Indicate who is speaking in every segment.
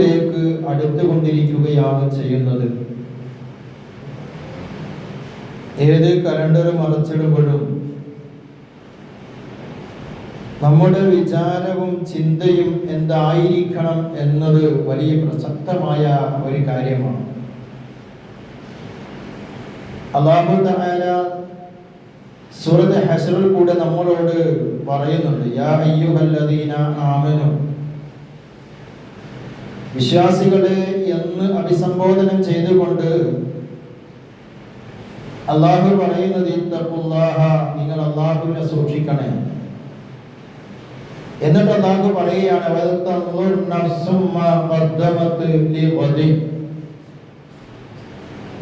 Speaker 1: ലേക്ക് അടുത്തുകൊണ്ടിരിക്കുകയാണ് ചെയ്യുന്നത്. ഏത് കലണ്ടർ മറച്ചിടുമ്പോഴും നമ്മുടെ വിചാരവും ചിന്തയും എന്തായിരിക്കണം എന്നത് വലിയ പ്രസക്തമായ ഒരു കാര്യമാണ്. അള്ളാഹു ഹസറിൽ കൂടെ നമ്മളോട് പറയുന്നുണ്ട് യാ അയ്യുഹല്ലദീന വിശ്വാസികളെ എന്ന് അഭിസംബോധനം ചെയ്തുകൊണ്ട് അള്ളാഹു പറയുന്നത് നിങ്ങൾ അള്ളാഹുവിനെ സൂക്ഷിക്കണേ എന്നിട്ട് അള്ളാഹു പറയുകയാണ്.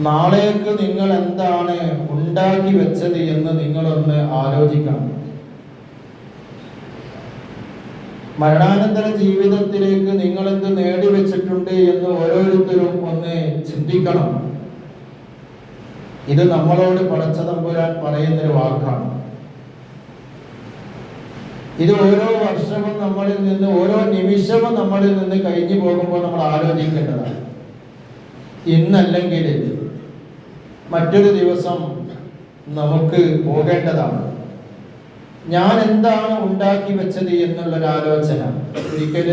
Speaker 1: നാളേക്ക് നിങ്ങൾ എന്താണ് ഉണ്ടാക്കി വെച്ചത് എന്ന് നിങ്ങളൊന്ന് ആലോചിക്കണം മരണാനന്തര ജീവിതത്തിലേക്ക് നിങ്ങൾ എന്ത് നേടിവെച്ചിട്ടുണ്ട് എന്ന് ഓരോരുത്തരും ഒന്ന് ചിന്തിക്കണം. ഇത് നമ്മളോട് പടച്ച തമ്പുരാൻ പറയുന്നൊരു വാക്കാണ്. ഇത് ഓരോ വർഷവും നമ്മളിൽ നിന്ന് ഓരോ നിമിഷവും നമ്മളിൽ നിന്ന് കഴിഞ്ഞു പോകുമ്പോൾ നമ്മൾ ആലോചിക്കേണ്ടതാണ്. ഇന്നല്ലെങ്കിൽ മറ്റൊരു ദിവസം നമുക്ക് പോകേണ്ടതാണ്. ഞാൻ എന്താണ് ഉണ്ടാക്കി വെച്ചത് എന്നുള്ളൊരു ആലോചന. ഒരിക്കൽ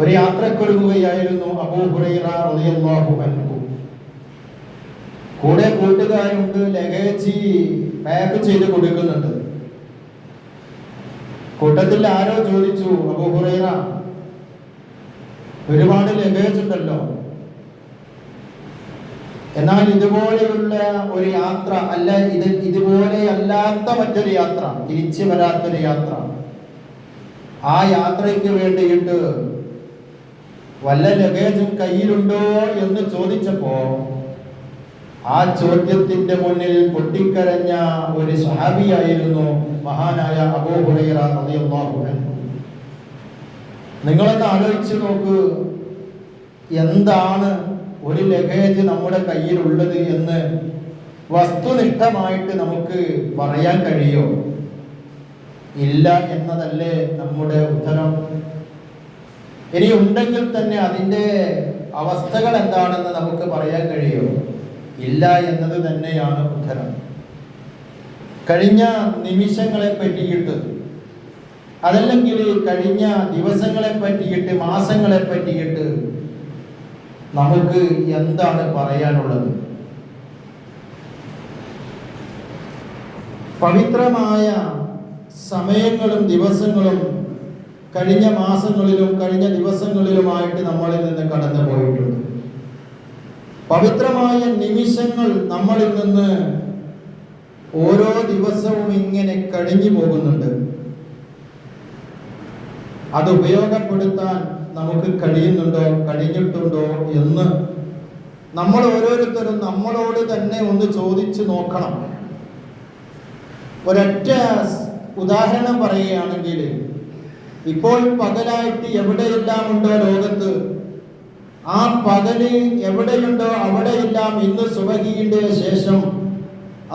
Speaker 1: ഒരു യാത്രക്കൊരുങ്ങുകയായിരുന്നു അബൂ ഹുറൈറ റളിയല്ലാഹു അൻഹു. കൂടെ കൂട്ടുകാരുണ്ട് ലഗേജ് പാക്ക് ചെയ്ത് കൊടുക്കുന്നുണ്ട്. കൂട്ടത്തിൽ ആരോ ചോദിച്ചു അബൂ ഹുറൈറ ഒരുപാട് ലഗേജ് ഉണ്ടല്ലോ എന്നാൽ ഇതുപോലെയുള്ള ഒരു യാത്ര അല്ല ഇത് ഇതുപോലെ അല്ലാത്ത മറ്റൊരു യാത്ര തിരിച്ചു വരാത്തൊരു യാത്ര ആ യാത്രയ്ക്ക് വേണ്ടിയിട്ട് വല്ല ലഗേജും കയ്യിലുണ്ടോ എന്ന് ചോദിച്ചപ്പോ ആ ചോദ്യത്തിന്റെ മുന്നിൽ പൊട്ടിക്കരഞ്ഞ ഒരു സഹാബിയായിരുന്നു മഹാനായ അബൂ ഹുറൈറ റളിയല്ലാഹു അൻഹു. നിങ്ങളൊന്ന് ആലോചിച്ച് നോക്ക് എന്താണ് ഒരു ലഗേജ് നമ്മുടെ കയ്യിലുള്ളത് എന്ന് വസ്തുനിഷ്ഠമായിട്ട് നമുക്ക് പറയാൻ കഴിയോ? ഇല്ല എന്നതല്ലേ നമ്മുടെ ഉത്തരം. ഇനി ഉണ്ടെങ്കിൽ തന്നെ അതിന്റെ അവസ്ഥകൾ എന്താണെന്ന് നമുക്ക് പറയാൻ കഴിയോ? ഇല്ല എന്നത് തന്നെയാണ് ഉത്തരം. കഴിഞ്ഞ നിമിഷങ്ങളെ പറ്റിയിട്ട് അതല്ലെങ്കിൽ കഴിഞ്ഞ ദിവസങ്ങളെ പറ്റിയിട്ട് മാസങ്ങളെ പറ്റിയിട്ട് നമുക്ക് എന്താണ് പറയാനുള്ളത്? പവിത്രമായ സമയങ്ങളും ദിവസങ്ങളും കഴിഞ്ഞ മാസങ്ങളിലും കഴിഞ്ഞ ദിവസങ്ങളിലുമായിട്ട് നമ്മളിൽ നിന്ന് കടന്നു പോയിട്ടുണ്ട്. പവിത്രമായ നിമിഷങ്ങൾ നമ്മളിൽ നിന്ന് ഓരോ ദിവസവും ഇങ്ങനെ കഴിഞ്ഞു പോകുന്നുണ്ട്. അത് ഉപയോഗപ്പെടുത്താൻ നമുക്ക് കഴിയുന്നുണ്ടോ കഴിഞ്ഞിട്ടുണ്ടോ എന്ന് നമ്മൾ ഓരോരുത്തരും നമ്മളോട് തന്നെ ഒന്ന് ചോദിച്ചു നോക്കണം. ഒരൊറ്റ ഉദാഹരണം പറയുകയാണെങ്കിൽ ഇപ്പോൾ പകലായിട്ട് എവിടെയെല്ലാം ഉണ്ടോ ലോകത്ത്? ആ പകൽ എവിടെയുണ്ടോ അവിടെയെല്ലാം ഇന്ന് സുബഹിയുടെ ശേഷം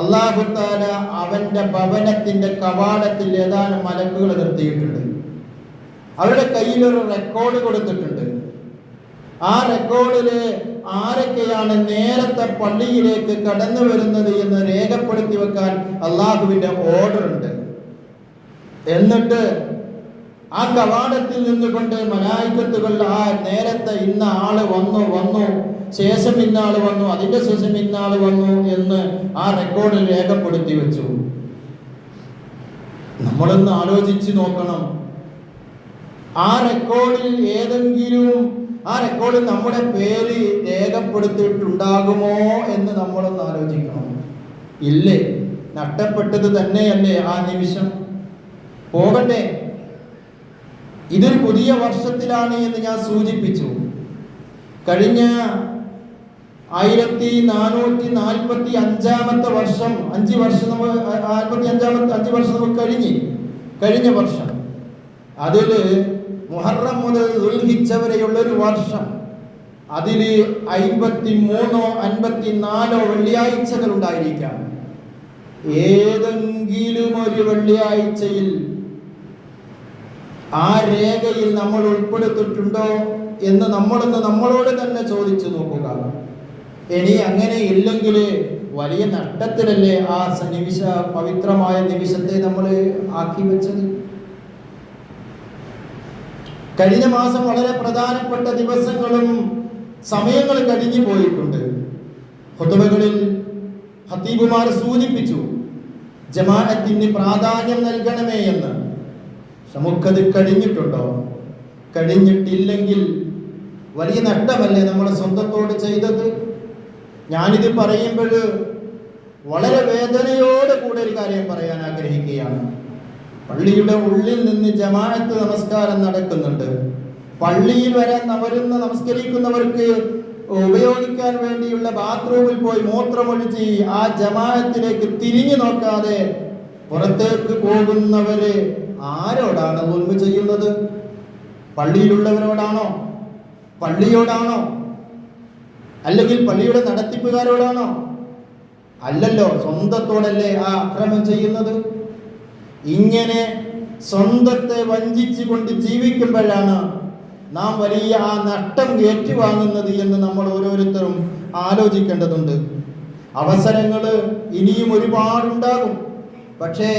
Speaker 1: അള്ളാഹുത്താല അവന്റെ ഭവനത്തിന്റെ കവാടത്തിൽ ഏതാനും മലക്കുകൾ നിർത്തിയിട്ടുണ്ട്. അവരുടെ കയ്യിൽ ഒരു റെക്കോർഡ് കൊടുത്തിട്ടുണ്ട്. ആ റെക്കോർഡിൽ ആരൊക്കെയാണ് നേരത്തെ പള്ളിയിലേക്ക് കടന്നു വരുന്നത് എന്ന് രേഖപ്പെടുത്തി വെക്കാൻ അള്ളാഹുവിന്റെ ഓർഡർ ഉണ്ട്. എന്നിട്ട് ആ കവാടത്തിൽ നിന്നുകൊണ്ട് മലായിക്കത്തുകൾ ആ നേരത്തെ ഇന്ന ആൾ വന്നു വന്നു ശേഷം ഇന്നാൾ വന്നു അതിന്റെ ശേഷം ഇന്നാൾ വന്നു എന്ന് ആ റെക്കോർഡിൽ രേഖപ്പെടുത്തി വെച്ചു. നമ്മളൊന്ന് ആലോചിച്ച് നോക്കണം. ആ റെക്കോർഡിൽ ഏതെങ്കിലും ആ റെക്കോർഡിൽ നമ്മുടെ പേര് രേഖപ്പെടുത്തിയിട്ടുണ്ടാകുമോ എന്ന് നമ്മളൊന്ന് ആലോചിക്കണം. ഇല്ലേ? നഷ്ടപ്പെട്ടത് തന്നെയല്ലേ ആ നിമിഷം? പോകട്ടെ. ഇതൊരു പുതിയ വർഷത്തിലാണ് എന്ന് ഞാൻ സൂചിപ്പിച്ചു. കഴിഞ്ഞ ആയിരത്തി നാനൂറ്റി നാൽപ്പത്തി അഞ്ചാമത്തെ വർഷം അഞ്ച് വർഷം നമ്മൾ നാൽപ്പത്തി അഞ്ചാമത്തെ അഞ്ച് വർഷം നമുക്ക് കഴിഞ്ഞ് കഴിഞ്ഞ വർഷം. അതിൽ മുഹറം മുതൽ ദുൽഹിച്ചവരെയുള്ള ഒരു വർഷം. അതിൽ അൻപത്തി മൂന്നോ അൻപത്തി നാലോ വെള്ളിയാഴ്ചകൾ ഉണ്ടായിരിക്കാം. ഏതെങ്കിലും ഒരു വെള്ളിയാഴ്ചയിൽ ആ രേഖയിൽ നമ്മൾ ഉൾപ്പെടുത്തിയിട്ടുണ്ടോ എന്ന് നമ്മളൊന്ന് നമ്മളോട് തന്നെ ചോദിച്ചു നോക്കുക. ഇനി അങ്ങനെ ഇല്ലെങ്കിൽ വലിയ നഷ്ടത്തിലല്ലേ ആ നിമിഷ പവിത്രമായ നിമിഷത്തെ നമ്മൾ ആക്കി വെച്ചത്? കഴിഞ്ഞ മാസം വളരെ പ്രധാനപ്പെട്ട ദിവസങ്ങളും സമയങ്ങൾ കഴിഞ്ഞു പോയിട്ടുണ്ട്. ഹുതുബകളിൽ ഹത്തീബുമാർ സൂചിപ്പിച്ചു ജമാഅത്തിന് പ്രാധാന്യം നൽകണമേ എന്ന്. നമുക്കത് കഴിഞ്ഞിട്ടുണ്ടോ? കഴിഞ്ഞിട്ടില്ലെങ്കിൽ വലിയ നഷ്ടമല്ലേ നമ്മുടെ സ്വന്തത്തോട് ചെയ്തത്? ഞാനിത് പറയുമ്പോൾ വളരെ വേദനയോടെ കൂടെ ഒരു കാര്യം പറയാൻ ആഗ്രഹിക്കുകയാണ്. പള്ളിയുടെ ഉള്ളിൽ നിന്ന് ജമാഅത്ത് നമസ്കാരം നടക്കുന്നുണ്ട്. പള്ളിയിൽ വരാൻ വരുന്ന നമസ്കരിക്കുന്നവർക്ക് ഉപയോഗിക്കാൻ വേണ്ടിയുള്ള ബാത്റൂമിൽ പോയി മൂത്രമൊഴിച്ച് ആ ജമാഅത്തിലേക്ക് തിരിഞ്ഞു നോക്കാതെ പുറത്തേക്ക് പോകുന്നവര് ആരോടാണ് ഒന്ന് ചെയ്യുന്നത്? പള്ളിയിലുള്ളവരോടാണോ? പള്ളിയോടാണോ? അല്ലെങ്കിൽ പള്ളിയുടെ നടത്തിപ്പുകാരോടാണോ? അല്ലല്ലോ സ്വന്തത്തോടല്ലേ ആ അക്രമം ചെയ്യുന്നത്? ഇങ്ങനെ സ്വന്തത്തെ വഞ്ചിച്ചുകൊണ്ട് ജീവിക്കുമ്പോഴാണ് നാം വലിയ ആ നഷ്ടം ഏറ്റുവാങ്ങുന്നത് എന്ന് നമ്മൾ ഓരോരുത്തരും ആലോചിക്കേണ്ടതുണ്ട്. അവസരങ്ങൾ ഇനിയും ഒരുപാടുണ്ടാകും. പക്ഷേ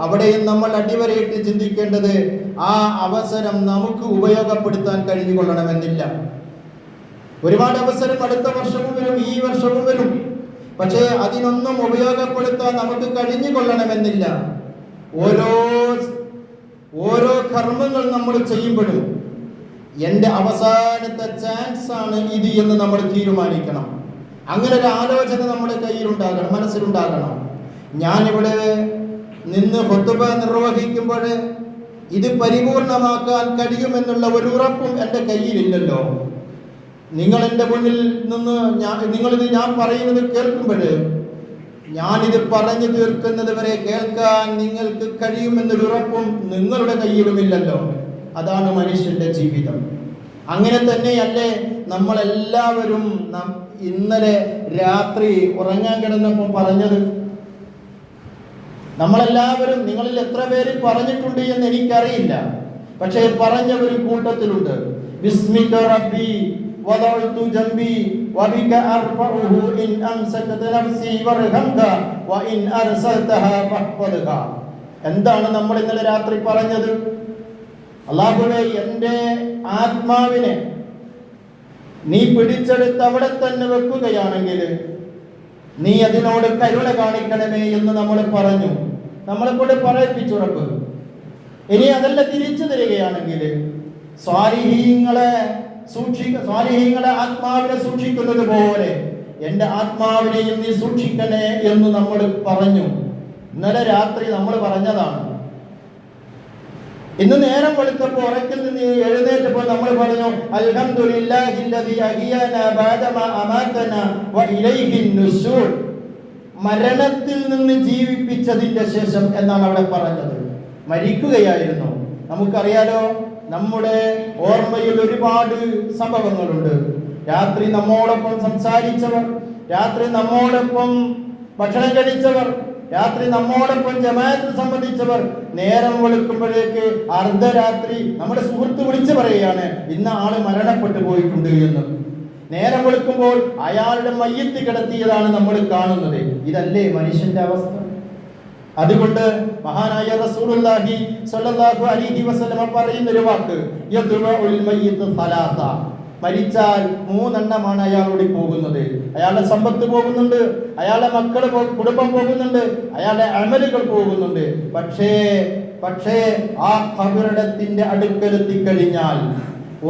Speaker 1: അവിടെയും നമ്മൾ അടിവരയിട്ട് ചിന്തിക്കേണ്ടത് ആ അവസരം നമുക്ക് ഉപയോഗപ്പെടുത്താൻ കഴിഞ്ഞുകൊള്ളണമെന്നില്ല. ഒരുപാട് അവസരം അടുത്ത വർഷവും വരും ഈ വർഷവും വരും. പക്ഷേ അതിനൊന്നും ഉപയോഗപ്പെടുത്താൻ നമുക്ക് കഴിഞ്ഞു കൊള്ളണമെന്നില്ല ഓരോ ഓരോ കർമ്മങ്ങൾ നമ്മൾ ചെയ്യുമ്പോഴും എന്റെ അവസാനത്തെ ചാൻസ് ആണ് ഇത് എന്ന് നമ്മൾ തീരുമാനിക്കണം. അങ്ങനെ ഒരു ആലോചന നമ്മുടെ കയ്യിലുണ്ടാകണം മനസ്സിലുണ്ടാകണം. ഞാനിവിടെ നിന്ന് ഹൊത്തുബ നിർവഹിക്കുമ്പോൾ ഇത് പരിപൂർണമാക്കാൻ കഴിയുമെന്നുള്ള ഒരു ഉറപ്പും എന്റെ കയ്യിലില്ലല്ലോ. നിങ്ങൾ എന്റെ മുന്നിൽ നിന്ന് ഞാൻ നിങ്ങളിത് ഞാൻ പറയുന്നത് കേൾക്കുമ്പോൾ ഞാനിത് പറഞ്ഞു തീർക്കുന്നത് വരെ കേൾക്കാൻ നിങ്ങൾക്ക് കഴിയുമെന്നൊരു ഉറപ്പും നിങ്ങളുടെ കയ്യിലുമില്ലല്ലോ. അതാണ് മനുഷ്യന്റെ ജീവിതം. അങ്ങനെ തന്നെയല്ലേ നമ്മളെല്ലാവരും ഇന്നലെ രാത്രി ഉറങ്ങാൻ കിടന്നപ്പോൾ പറഞ്ഞത്. നമ്മളെല്ലാവരും നിങ്ങളിൽ എത്ര പേര് പറഞ്ഞിട്ടുണ്ട് എന്ന് എനിക്കറിയില്ല. പക്ഷേ പറഞ്ഞ ഒരു കൂട്ടത്തിലുണ്ട്. ബിസ്മിക റബ്ബി وضعت جنبي وبك أرفعه إن أمسكت نفسي وارحمك وإن أرسلتها فاحفظها എന്താണ് നമ്മൾ ഇന്നലെ രാത്രി പറഞ്ഞത് അള്ളാഹുവെ എൻ്റെ ആത്മാവിനെ നീ പിടിച്ചെടുത്ത് അവിടെ തന്നെ വെക്കുകയാണെങ്കിൽ നീ അതിനോട് കരുണ കാണിക്കണമേ എന്ന് നമ്മൾ പറഞ്ഞു നമ്മളെ കൂടെ പറയിപ്പിച്ചുറപ്പ് ഇനി അതല്ല തിരിച്ചു തരികയാണെങ്കിൽ സ്വാരിഹീങ്ങളെ സൂക്ഷിക്ക ആത്മാവിനെ സൂക്ഷിക്കുന്നത് പോലെ എന്റെ ആത്മാവിനെയും നീ സൂക്ഷിക്കണേ എന്ന് നമ്മൾ പറഞ്ഞു. ഇന്നലെ രാത്രി നമ്മൾ പറഞ്ഞതാണ്. ഇന്ന് നേരം വെളുത്തപ്പോൾ ഉറക്കിൽ നിന്ന് എഴുന്നേറ്റപ്പോൾ നമ്മൾ പറഞ്ഞു മരണത്തിൽ നിന്ന് ജീവിപ്പിച്ചതിന്റെ ശേഷം എന്നാണ് അവിടെ പറഞ്ഞത്. മരിക്കുകയായിരുന്നു. നമുക്കറിയാലോ? നമ്മുടെ ഓർമ്മയിൽ ഒരുപാട് സംഭവങ്ങളുണ്ട്. രാത്രി നമ്മോടൊപ്പം സംസാരിച്ചവർ രാത്രി നമ്മോടൊപ്പം ഭക്ഷണം കഴിച്ചവർ രാത്രി നമ്മോടൊപ്പം ജമാഅത്ത് സംബന്ധിച്ചവർ നേരം വെളുക്കുമ്പോഴേക്ക് അർദ്ധരാത്രി നമ്മുടെ സുഹൃത്ത് വിളിച്ചു പറയുകയാണ് ഇന്ന ആൾ മരണപ്പെട്ടു പോയിട്ടുണ്ട് എന്ന്. നേരം വെളുക്കുമ്പോൾ അയാളുടെ മയ്യത്ത് കിടത്തിയതാണ് നമ്മൾ കാണുന്നത്. ഇതല്ലേ മനുഷ്യന്റെ അവസ്ഥ? അതുകൊണ്ട് മഹാനായ റസൂലുള്ളാഹി സ്വല്ലല്ലാഹു അലൈഹി വസല്ലമ പറയുന്ന ഒരു വാക്ക് യദ്ഉൽ മയ്യിത്ത് സലാസ. മരിച്ചാൽ മൂന്നെണ്ണമാണ് അയാളോട് പോകുന്നത്. അയാളുടെ സമ്പത്ത് പോകുന്നുണ്ട് അയാളുടെ മക്കൾ കുടുംബം പോകുന്നുണ്ട് അയാളുടെ അമലുകൾ പോകുന്നുണ്ട്. പക്ഷേ പക്ഷേ ആ കബറിടത്തിന്റെ അടുക്കലെത്തിക്കഴിഞ്ഞാൽ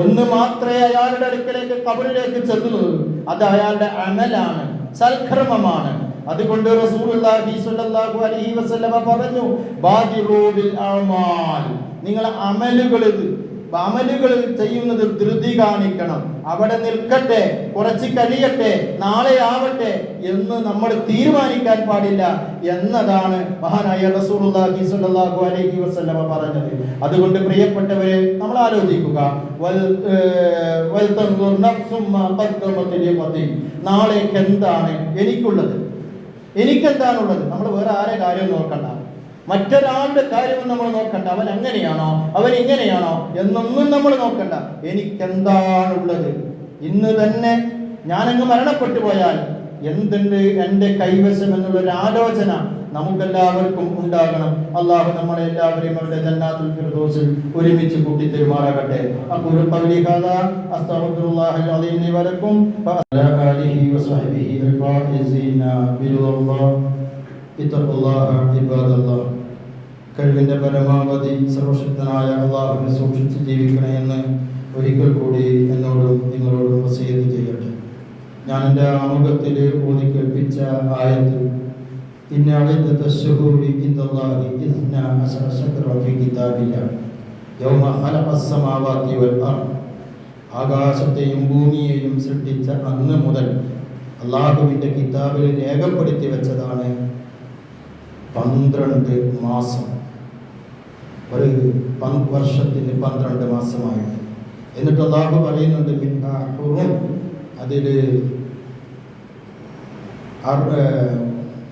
Speaker 1: ഒന്ന് മാത്രമേ അയാളുടെ അടുക്കലേക്ക് കബറിലേക്ക് ചെന്നുള്ളൂ. അത് അയാളുടെ അമലാണ് സൽക്രമമാണ്. അതുകൊണ്ട് അലൈഹി വസല്ലമ പറഞ്ഞു നിങ്ങൾ അമലുകളിൽ അമലുകൾ ചെയ്യുന്നത് ധൃതി കാണിക്കണം. അവിടെ നിൽക്കട്ടെ കുറച്ച് കഴിയട്ടെ നാളെ ആവട്ടെ എന്ന് നമ്മൾ തീരുമാനിക്കാൻ പാടില്ല എന്നതാണ് മഹാനായ റസൂലുള്ളാഹി സ്വല്ലല്ലാഹു അലൈഹി വസല്ലമ പറഞ്ഞത്. അതുകൊണ്ട് പ്രിയപ്പെട്ടവരെ നമ്മൾ ആലോചിക്കുക. വൽ നാളേക്ക് എന്താണ് എനിക്കുള്ളത്? എനിക്കെന്താണുള്ളത്? നമ്മൾ വേറെ ആരെ കാര്യവും നോക്കണ്ട. മറ്റൊരാളുടെ കാര്യവും നമ്മൾ നോക്കണ്ട. അവൻ അങ്ങനെയാണോ? അവൻ ഇങ്ങനെയാണോ? എന്നൊന്നും നമ്മൾ നോക്കണ്ട. എനിക്കെന്താണുള്ളത്? ഇന്ന് തന്നെ ഞാനങ്ങ് മരണപ്പെട്ടു പോയാൽ എന്തുണ്ട് എന്റെ കൈവശം എന്നുള്ളൊരു ആലോചന നമുക്കെല്ലാവർക്കും ഉണ്ടാകണം. അള്ളാഹു നമ്മളെ എല്ലാവരെയും അവരുടെ ജന്നാത്തുൽ ഫിർദോസിൽ ഒരുമിച്ച് കൂട്ടി തെരുമാറാകട്ടെ അപ്പോൾ പൗലിഹാദാ അസ്തഗ്ഫിറുല്ലാഹി അലീം ലി വലക്കും. വഅലാ ആലിഹി വസഹ്ബിഹി അൽ ഫായിസീന ബിറുല്ലാഹ് ഇത്തഖുല്ലാഹ ഇബാദല്ലാഹ് കഴിവിന്റെ പരമാവധി സർവശക്തനായ അള്ളാഹുവിനെ സൂക്ഷിച്ച് ജീവിക്കണമെന്ന് ഒരിക്കൽ കൂടി എന്നോടും നിങ്ങളോടും വസീത് ചെയ്യട്ടെ. ഞാൻ എന്റെ ആമുഖത്തിൽ ഊതി കേൾപ്പിച്ച ആയത്തിൽ ആയത്ത് ഇന്ന അളിദ്ദത്ത عند الله ഇസ്ന عشر ശഹ്റൻ ഫീ كتاب യൗമ ഖലഖസ് خلق വൽ അർദ് ആകാശത്തെയും ഭൂമിയെയും സൃഷ്ടിച്ച അന്ന് മുതൽ അള്ളാഹുവിന്റെ കിതാബിൽ രേഖപ്പെടുത്തി വെച്ചതാണ് പന്ത്രണ്ട് മാസം. ഒരു വർഷത്തിന് പന്ത്രണ്ട് മാസമായിട്ട് എന്നിട്ട് അള്ളാഹു പറയുന്നുണ്ട് അതിൽ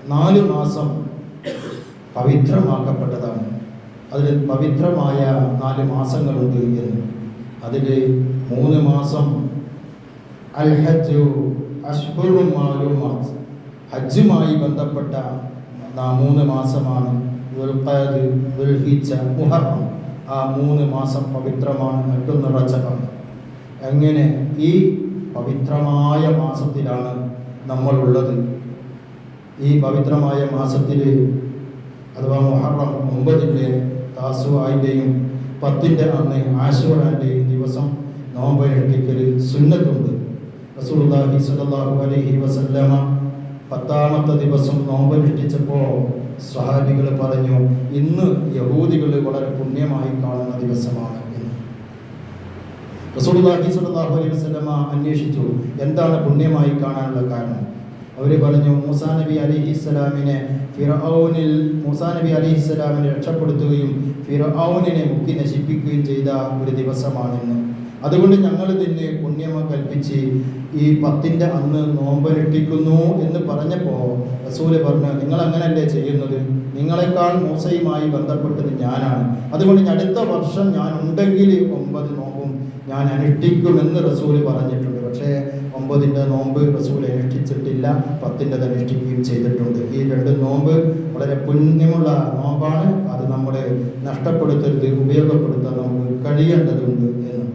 Speaker 1: നാല് മാസം പവിത്രമാക്കപ്പെട്ടതാണ്. അതിൽ പവിത്രമായ നാല് മാസങ്ങളുണ്ട് എന്ന്. അതിൽ മൂന്ന് മാസം അൽ ഹജ്ജു ഹജ്ജുമായി ബന്ധപ്പെട്ട മൂന്ന് മാസമാണ് മുഹറം. ആ മൂന്ന് മാസം പവിത്രമാണ് മറ്റൊന്ന് എങ്ങനെ? ഈ പവിത്രമായ മാസത്തിലാണ് നമ്മളുള്ളത്. ഈ പവിത്രമായ മാസത്തിൽ അഥവാ മൊഹറം ഒമ്പതിന്റെ താസുവായിന്റെയും പത്തിന്റെ അന്ന് ആശുവാന്റെയും ദിവസം നോമ്പനുഷ്ഠിക്കൽ സുന്നത്തുണ്ട്. റസൂലുള്ളാഹി സ്വല്ലല്ലാഹു അലൈഹി വസല്ലമ പത്താമത്തെ ദിവസം നോമ്പനുഷ്ഠിച്ചപ്പോൾ സ്വഹാബികൾ പറഞ്ഞു ഇന്ന് യഹൂദികൾ വളരെ പുണ്യമായി കാണുന്ന ദിവസമാണ് എന്ന്. സ്വല്ലല്ലാഹു അലൈഹി വസല്ലമ അന്വേഷിച്ചു എന്താണ് പുണ്യമായി കാണാനുള്ള കാരണം? അവർ പറഞ്ഞു മൂസാ നബി അലിഹിസ്സലാമിനെ ഫിറൌനിൽ മൂസാ നബി അലിഹിസ്സലാമിനെ രക്ഷപ്പെടുത്തുകയും ഫിറൌനിനെ മുക്കി നശിപ്പിക്കുകയും ചെയ്ത ഒരു ദിവസമാണെന്ന്. അതുകൊണ്ട് ഞങ്ങൾ തന്നെ പുണ്യമ കൽപ്പിച്ച് ഈ പത്തിന്റെ അന്ന് നോമ്പനുഷ്ഠിക്കുന്നു എന്ന് പറഞ്ഞപ്പോൾ റസൂൽ പറഞ്ഞു നിങ്ങൾ അങ്ങനല്ലേ ചെയ്യുന്നത്? നിങ്ങളെക്കാൾ മൂസയുമായി ബന്ധപ്പെട്ടത് ഞാനാണ്. അതുകൊണ്ട് അടുത്ത വർഷം ഞാൻ ഉണ്ടെങ്കിൽ ഒമ്പത് നോമ്പും ഞാൻ അനുഷ്ഠിക്കുമെന്ന് റസൂൽ പറഞ്ഞിട്ടുണ്ട്. പക്ഷേ ഒമ്പതിന്റെ നോമ്പ് റസൂൽ അനുഷ്ഠിച്ചിട്ടില്ല പത്തിന്റെ അനുഷ്ഠിക്കുകയും ചെയ്തിട്ടുണ്ട്. ഈ രണ്ട് നോമ്പ് വളരെ പുണ്യമുള്ള നോമ്പാണ്. അത് നമ്മുടെ നഷ്ടപ്പെടുത്തരുത് ഉപയോഗപ്പെടുത്താൻ നമുക്ക് കഴിയേണ്ടതുണ്ട് എന്ന്.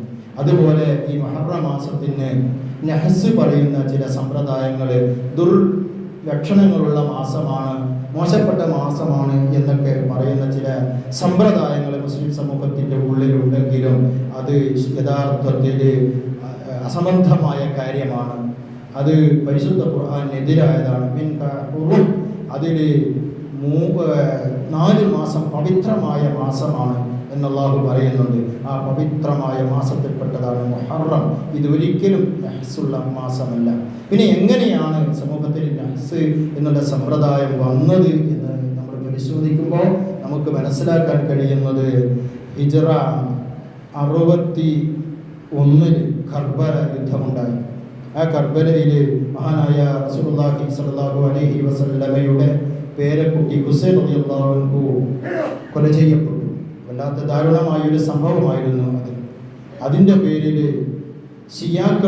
Speaker 1: അതുപോലെ ഈ മഹറ മാസത്തിന് നെഹസ് പറയുന്ന ചില സമ്പ്രദായങ്ങൾ ദുർലക്ഷണങ്ങളുള്ള മാസമാണ് മോശപ്പെട്ട മാസമാണ് എന്നൊക്കെ പറയുന്ന ചില സമ്പ്രദായങ്ങൾ മുസ്ലിം സമൂഹത്തിന്റെ ഉള്ളിലുണ്ടെങ്കിലും അത് യഥാർത്ഥത്തിൽ അസംബന്ധമായ കാര്യമാണ്. അത് പരിശുദ്ധ ഖുർആാനെതിരായതാണ്. മിൻ ഖുറും അതിൽ മൂ നാല് മാസം പവിത്രമായ മാസമാണ് എന്നല്ലാഹു പറയുന്നുണ്ട്. ആ പവിത്രമായ മാസത്തിൽപ്പെട്ടതാണ് മുഹറം. ഇതൊരിക്കലും നഹ്സുള്ള മാസമല്ല. പിന്നെ എങ്ങനെയാണ് സമൂഹത്തിൽ രഹസ് എന്നുള്ള സമ്പ്രദായം വന്നത് എന്ന് നമ്മൾ പരിശോധിക്കുമ്പോൾ നമുക്ക് മനസ്സിലാക്കാൻ കഴിയുന്നത് ഹിജറ അറുപത്തി ഒന്നിൽ ഖർബല യുദ്ധമുണ്ടായി. ആ കർബലയിലെ മഹാനായ റസൂലുള്ളാഹി സ്വല്ലല്ലാഹു അലൈഹി വസല്ലമയുടെ പേരക്കുട്ടി ഹുസൈൻ റളിയല്ലാഹു അൻഹു കൊല ചെയ്യപ്പെട്ടു. വല്ലാത്ത ദാരുണമായ ഒരു സംഭവമായിരുന്നു അത്. അതിന്റെ പേരിൽ ഷിയാക്കൾ